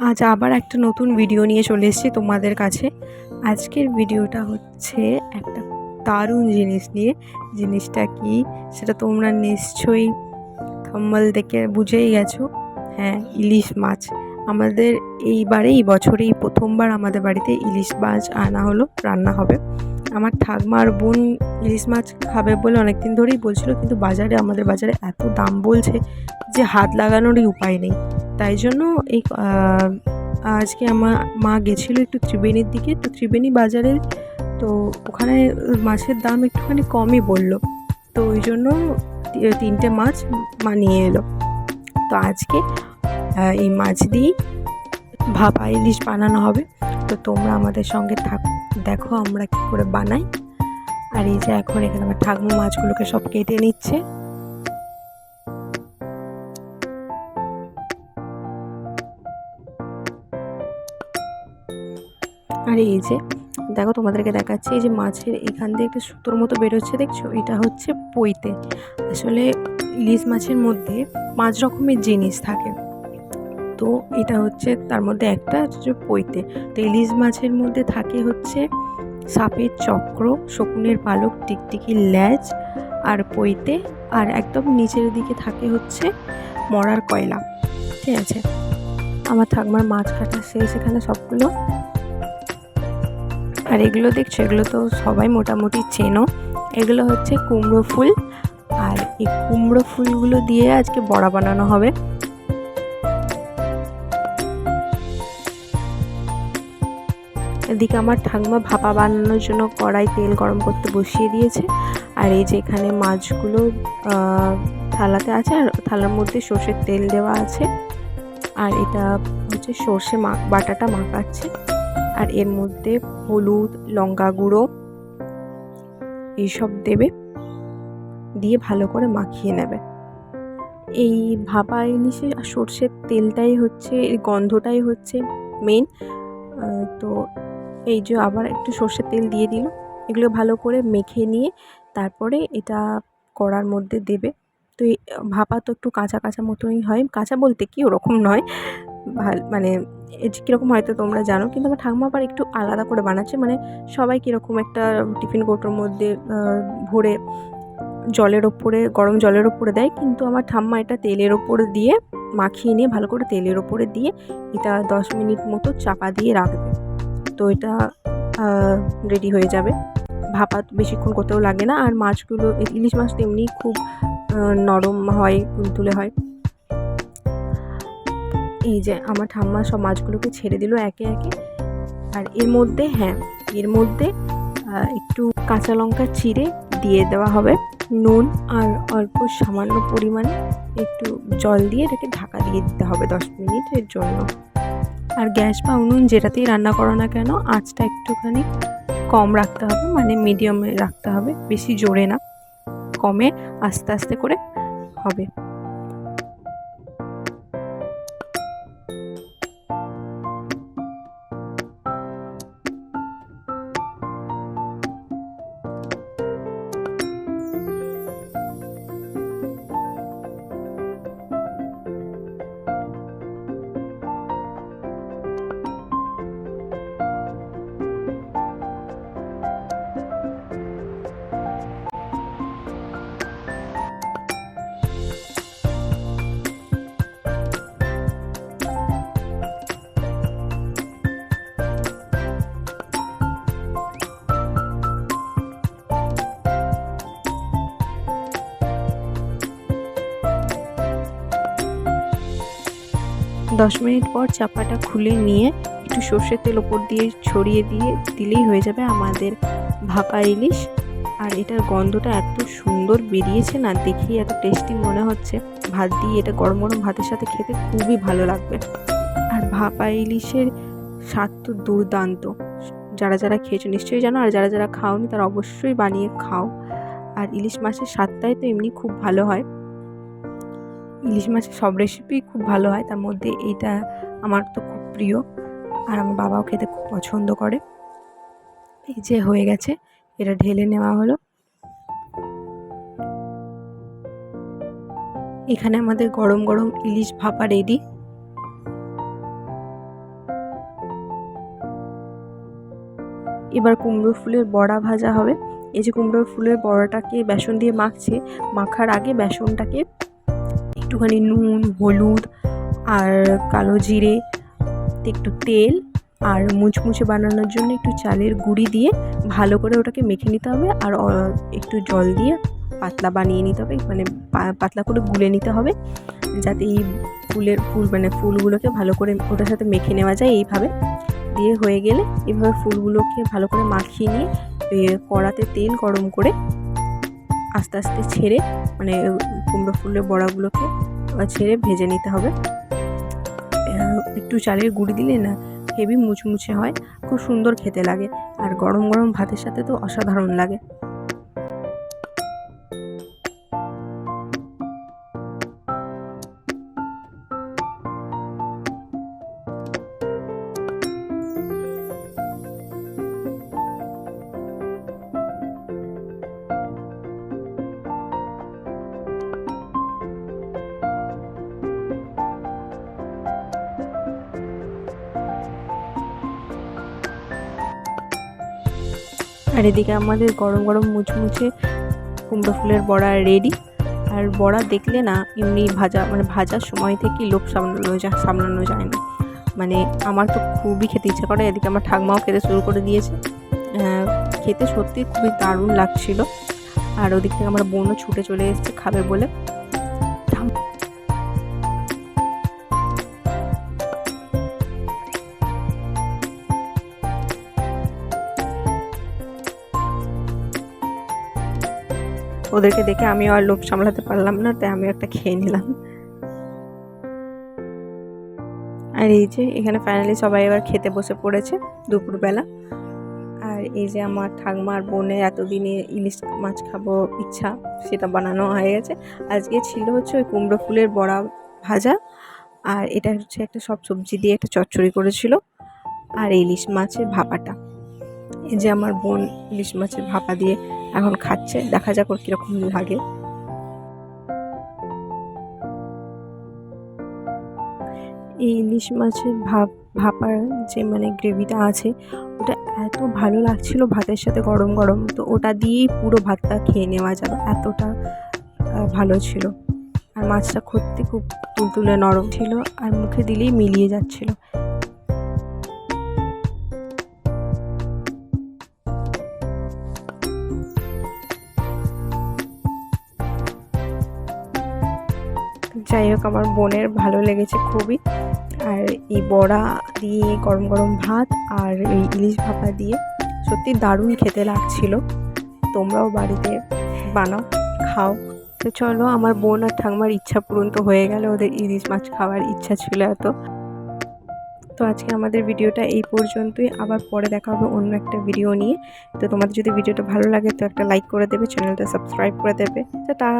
আজ আবার একটা নতুন ভিডিও নিয়ে চলে এসেছি তোমাদের কাছে। আজকের ভিডিওটা হচ্ছে একটা দারুণ জিনিস নিয়ে। জিনিসটা কি? সেটা তোমরা নিশ্চয়ই থাম্বল দেখে বুঝেই গেছো। হ্যাঁ ইলিশ মাছ। আমাদের এইবারে, এই বছরেই প্রথমবার আমাদের বাড়িতে ইলিশ মাছ আনা হলো, রান্না হবে। আমার ঠাকমা আর বোন ইলিশ মাছ খাবে বলে অনেক দিন ধরেই বলছিল, কিন্তু বাজারে, আমাদের বাজারে এত দাম বলছে যে হাত লাগানোরই উপায় নেই। তাই জন্য এই আজকে আমার মা গেছিল একটু ত্রিবেণীর দিকে। তো ত্রিবেণী বাজারে তো ওখানে মাছের দাম একটুখানি কমই বলল। তো ওই জন্য তিনটে মাছ মা নিয়ে এলো। তো আজকে এই মাছ দিয়েই ভাপা ইলিশ বানানো হবে। তো তোমরা আমাদের সঙ্গে থাক, দেখো আমরা কি করে বানাই। আর এই যে এখন এখানে আমার ঠাকুমা মাছগুলোকে সব কেটে নিচ্ছে। আর এই যে, দেখো তোমাদেরকে দেখাচ্ছি, এই যে মাছের এখান দিয়ে একটা সুতোর মতো বেরোচ্ছে, দেখছ? এটা হচ্ছে পইতে আসলে ইলিশ মাছের মধ্যে পাঁচ রকমের জিনিস থাকে। তো এটা হচ্ছে তার মধ্যে একটা হচ্ছে পইতে তো ইলিশ মাছের মধ্যে থাকে হচ্ছে সাপের চক্র, শকুনের পালক টিকটিকি ল্যাজ আর পইতে আর একদম নিচের দিকে থাকে হচ্ছে মরার কয়লা। ঠিক আছে? আমার ঠাকমার মাছ কাটা শেষ, এখানে সবগুলো আর এগুলো দেখছ, এগুলো তো সবাই মোটামুটি চেনো। এগুলো হচ্ছে কুমড়ো ফুল। আর এই কুমড়ো ফুলগুলো দিয়ে আজকে বড়া বানানো হবে। এদিকে আমার ঠাকুমা ভাপা বানানোর জন্য কড়াই তেল গরম করতে বসিয়ে দিয়েছে। আর এই যে এখানে মাছগুলো থালাতে আছে আর থালার মধ্যে সর্ষের তেল দেওয়া আছে। আর এটা হচ্ছে সর্ষে বাটাটা মাখাচ্ছে। আর এর মধ্যে হলুদ, লঙ্কা গুঁড়ো এইসব দেবে, দিয়ে ভালো করে মাখিয়ে নেবে। এই ভাপা ইলিশে সর্ষের তেলটাই হচ্ছে, এর গন্ধটাই হচ্ছে মেন তো এই যে আবার একটু সর্ষের তেল দিয়ে দিল এগুলো ভালো করে মেখে নিয়ে তারপরে এটা কড়ার মধ্যে দেবে। তো এই ভাপা তো একটু কাঁচা কাঁচা মতনই হয়। কাঁচা বলতে কি ওরকম নয়। মানে কীরকম হয়তো তোমরা জানো। কিন্তু আমার ঠাকুমা আবার একটু আলাদা করে বানাচ্ছে। মানে সবাই কীরকম একটা টিফিন কৌটোর মধ্যে ভরে জলের ওপরে, গরম জলের ওপরে দেয়। কিন্তু আমার ঠাম্মা এটা তেলের ওপরে দিয়ে মাখিয়ে নিয়ে ভালো করে তেলের ওপরে দিয়ে এটা দশ মিনিট মতো চাপা দিয়ে রাখবে। তো এটা রেডি হয়ে যাবে। ভাপা বেশিক্ষণ করতেও লাগে না। আর মাছগুলো, ইলিশ মাছ তো এমনিই খুব নরম হয়, তুলে হয়। এই যে আমার ঠাম্মা সব মাছগুলোকে ছেড়ে দিল একে একে। আর এর মধ্যে হ্যাঁ এর মধ্যে একটু কাঁচা লঙ্কা চিড়ে দিয়ে দেওয়া হবে। নুন আর অল্প সামান্য পরিমাণে একটু জল দিয়ে এটাকে ঢাকা দিয়ে দিতে হবে দশ মিনিটের জন্য। আর গ্যাস বা উনুন যেটাতেই রান্না করো না কেন, আঁচটা একটুখানি কম রাখতে হবে মানে মিডিয়ামে রাখতে হবে, বেশি জোরে না, কমে আস্তে আস্তে করে হবে। দশ মিনিট পর চাপাটা খুলে নিয়ে একটু সর্ষের তেল ওপর দিয়ে ছড়িয়ে দিয়ে দিলেই হয়ে যাবে আমাদের ভাপা ইলিশ। আর এটার গন্ধটা এত সুন্দর বেরিয়েছে না, দেখেই এত টেস্টি মনে হচ্ছে। ভাত দিয়ে এটা গরম গরম ভাতের সাথে খেতে খুবই ভালো লাগবে। আর ভাপা ইলিশের স্বাদ তো দুর্দান্ত। যারা যারা খেয়েছো নিশ্চয়ই জানো, আর যারা যারা খাওনি তারা অবশ্যই বানিয়ে খাও। আর ইলিশ মাছের স্বাদটাই তো এমনি খুব ভালো হয়। ইলিশ মাছের সব রেসিপি খুব ভালো হয়, তার মধ্যে এইটা আমার তো খুব প্রিয় আর আমার বাবাও খেতে খুব পছন্দ করে। এই যে হয়ে গেছে, এটা ঢেলে নেওয়া হলো। এখানে আমাদের গরম গরম ইলিশ ভাপা রেডি এবার কুমড়ো ফুলের বড়া ভাজা হবে। এই যে কুমড়োর ফুলের বড়াটাকে বেসন দিয়ে মাখছে, মাখার আগে বেসনটাকে একটুখানি নুন, হলুদ আর কালো জিরে, একটু তেল আর মুচমুচে বানানোর জন্য একটু চালের গুঁড়ি দিয়ে ভালো করে ওটাকে মেখে নিতে হবে আর একটু জল দিয়ে পাতলা বানিয়ে নিতে হবে মানে পাতলা করে গুলে নিতে হবে যাতে এই ফুলের ফুল মানে ফুলগুলোকে ভালো করে ওটার সাথে মেখে নেওয়া যায় এইভাবে। দিয়ে হয়ে গেলে এইভাবে ফুলগুলোকে ভালো করে মাখিয়ে নিয়ে কড়াতে তেল গরম করে আস্তে আস্তে ছেড়ে মানে কুমড়ো ফুলের বড়াগুলোকে ছেড়ে ভেজে নিতে হবে। একটু চালের গুঁড়ি দিলে না হেভি মুচমুচে হয়, খুব সুন্দর খেতে লাগে। আর গরম গরম ভাতের সাথে তো অসাধারণ লাগে। আর এদিকে আমাদের গরম গরম মুচমুচে কুমড়ো ফুলের বড়া রেডি আর বড়া দেখলে না, এমনি ভাজা মানে ভাজার সময় থেকেই লোভ সামলানো যায় সামলানো যায় না। মানে আমার তো খুবই খেতে ইচ্ছা করে, এদিকে আমার ঠাকমাও খেতে শুরু করে দিয়েছে। খেতে সত্যি খুবই দারুণ লাগছিল। আর ওদিক থেকে আমার বোনও ছুটে চলে এসেছে খাবে বলে। ওদেরকে দেখে আমিও আর লোভ সামলাতে পারলাম না, তাই আমিও একটা খেয়ে নিলাম। আর এই যে, এখানে ফাইনালি সবাই এবার খেতে বসে পড়েছে দুপুরবেলা। আর এই যে আমার ঠাকমা আর বোনের এতদিনে ইলিশ মাছ খাব ইচ্ছা, সেটা বানানো হয়ে গেছে। আজকে ছিল হচ্ছে ওই কুমড়ো ফুলের বড়া ভাজা, আর এটা হচ্ছে একটা সব সবজি দিয়ে একটা চচ্চড়ি করেছিল, আর ইলিশ মাছের ভাপাটা। এই যে আমার বোন ইলিশ মাছের ভাপা দিয়ে এখন খাচ্ছে, দেখা যাক ওর কীরকম লাগে। এই ইলিশ মাছের ভাপ, ভাপার যে মানে গ্রেভিটা আছে, ওটা এত ভালো লাগছিল ভাতের সাথে গরম গরম, তো ওটা দিয়েই পুরো ভাতটা খেয়ে নেওয়া যাবে এতটা ভালো ছিল। আর মাছটা সত্যি খুব তুলতুলে নরম ছিল, আর মুখে দিলেই মিলিয়ে যাচ্ছিল। যাই হোক, আমার বোনের ভালো লেগেছে খুবই। আর এই বড়া দিয়ে গরম গরম ভাত আর এই ইলিশ ভাপা দিয়ে সত্যি দারুণ খেতে লাগছিল। তোমরাও বাড়িতে বানাও, খাও। তো চলো, আমার বোন আর ঠাকুমার ইচ্ছা পূরণ তো হয়ে গেল, ওদের ইলিশ মাছ খাওয়ার ইচ্ছা ছিল এত। তো আজকে আমাদের ভিডিওটা এই পর্যন্তই। আবার পরে দেখা হবে অন্য একটা ভিডিও নিয়ে। তো তোমাদের যদি ভিডিওটা ভালো লাগে, তো একটা লাইক করে দেবে, চ্যানেলটা সাবস্ক্রাইব করে দেবে। টাটা!